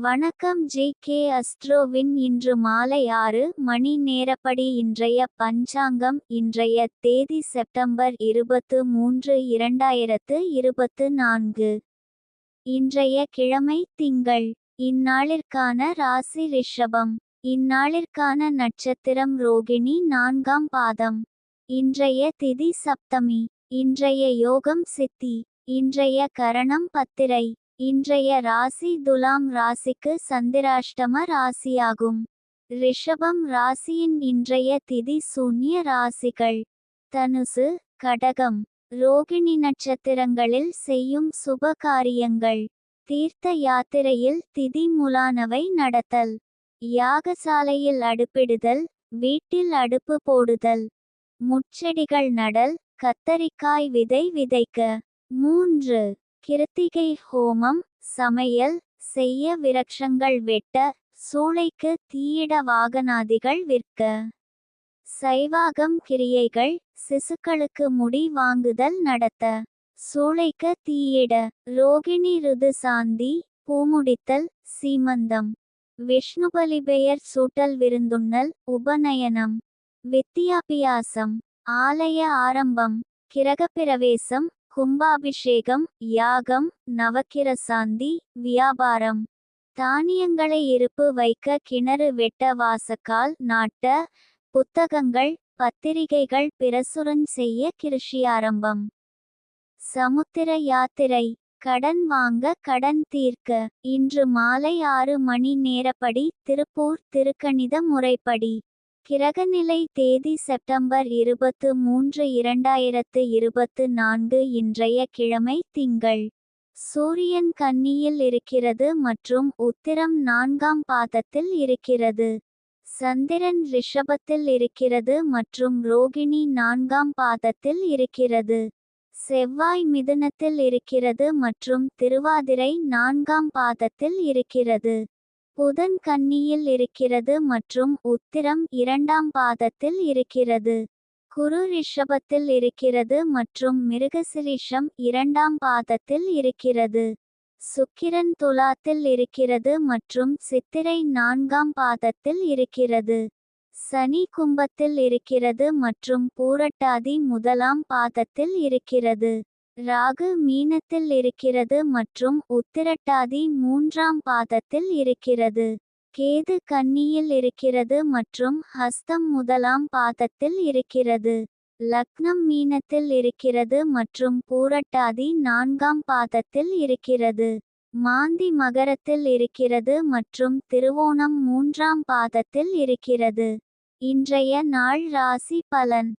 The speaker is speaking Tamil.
வணக்கம் ஜே கே அஸ்ட்ரோவின் இன்று மாலை ஆறு மணி நேரப்படி இன்றைய பஞ்சாங்கம் இன்றைய தேதி செப்டம்பர் இருபத்து மூன்று இரண்டாயிரத்து இருபத்து நான்கு. இன்றைய கிழமை திங்கள். இந்நாளிற்கான ராசி ரிஷபம். இந்நாளிற்கான நட்சத்திரம் ரோகிணி நான்காம் பாதம். இன்றைய திதி சப்தமி. இன்றைய யோகம் சித்தி. இன்றைய கரணம் பத்திரை. இன்றைய ராசி துலாம் ராசிக்கு சந்திராஷ்டம ராசியாகும். ரிஷபம் ராசியின் இன்றைய திதி சூன்ய ராசிகள். தனுசு கடகம் ரோகிணி நட்சத்திரங்களில் செய்யும் சுப காரியங்கள் தீர்த்த யாத்திரையில் திதி முலானவை நடத்தல். யாகசாலையில் அடுப்பிடுதல் வீட்டில் அடுப்பு போடுதல். முட்செடிகள் நடல் கத்தரிக்காய் விதை விதைக்க. மூன்று கிருத்திகை ஹோமம் சமையல் செய்ய விரக்ஷங்கள் வெட்ட சூளைக்கு தீயிட வாகனாதிகள் விற்க. சைவாகம் கிரியைகள் சிசுக்களுக்கு முடி வாங்குதல் நடத்த. சூளைக்க தீயிட ரோகிணி ருது சாந்தி பூமுடித்தல் சீமந்தம். விஷ்ணுபலி பெயர் சூட்டல் விருந்துண்ணல் உபநயனம். வித்தியாபியாசம் ஆலய ஆரம்பம் கிரகப்பிரவேசம் கும்பாபிஷேகம் யாகம் நவக்கிரசாந்தி வியாபாரம். தானியங்களை இருப்பு வைக்க கிணறு வெட்ட வாசக்கால் நாட்ட புத்தகங்கள் பத்திரிகைகள் பிரசுரம் செய்ய கிருஷி ஆரம்பம். சமுத்திர யாத்திரை கடன் வாங்க கடன் தீர்க்க. இன்று மாலை ஆறு மணி நேரப்படி திருப்பூர் திருக்கணித முறைப்படி. கிரகநிலை தேதி செப்டம்பர் இருபத்து மூன்று இரண்டாயிரத்து இருபத்து நான்கு இன்றைய கிழமை திங்கள். சூரியன் கன்னியில் இருக்கிறது மற்றும் உத்திரம் நான்காம் பாதத்தில் இருக்கிறது. சந்திரன் ரிஷபத்தில் இருக்கிறது மற்றும் ரோகிணி நான்காம் பாதத்தில் இருக்கிறது. செவ்வாய் மிதுனத்தில் இருக்கிறது மற்றும் திருவாதிரை நான்காம் பாதத்தில் இருக்கிறது. புதன் கன்னியில் இருக்கிறது மற்றும் உத்திரம் இரண்டாம் பாதத்தில் இருக்கிறது. குரு ரிஷபத்தில் இருக்கிறது மற்றும் மிருகசிரிஷம் இரண்டாம் பாதத்தில் இருக்கிறது. சுக்கிரன் துலாத்தில் இருக்கிறது மற்றும் சித்திரை நான்காம் பாதத்தில் இருக்கிறது. சனி கும்பத்தில் இருக்கிறது மற்றும் பூரட்டாதி முதலாம் பாதத்தில் இருக்கிறது. ராகு மீனத்தில் இருக்கிறது மற்றும் உத்திரட்டாதி மூன்றாம் பாதத்தில் இருக்கிறது. கேது கன்னியில் இருக்கிறது மற்றும் ஹஸ்தம் முதலாம் பாதத்தில் இருக்கிறது. லக்னம் மீனத்தில் இருக்கிறது மற்றும் பூரட்டாதி நான்காம் பாதத்தில் இருக்கிறது. மாந்தி மகரத்தில் இருக்கிறது மற்றும் திருவோணம் மூன்றாம் பாதத்தில் இருக்கிறது. இன்றைய நாள் ராசி பலன்.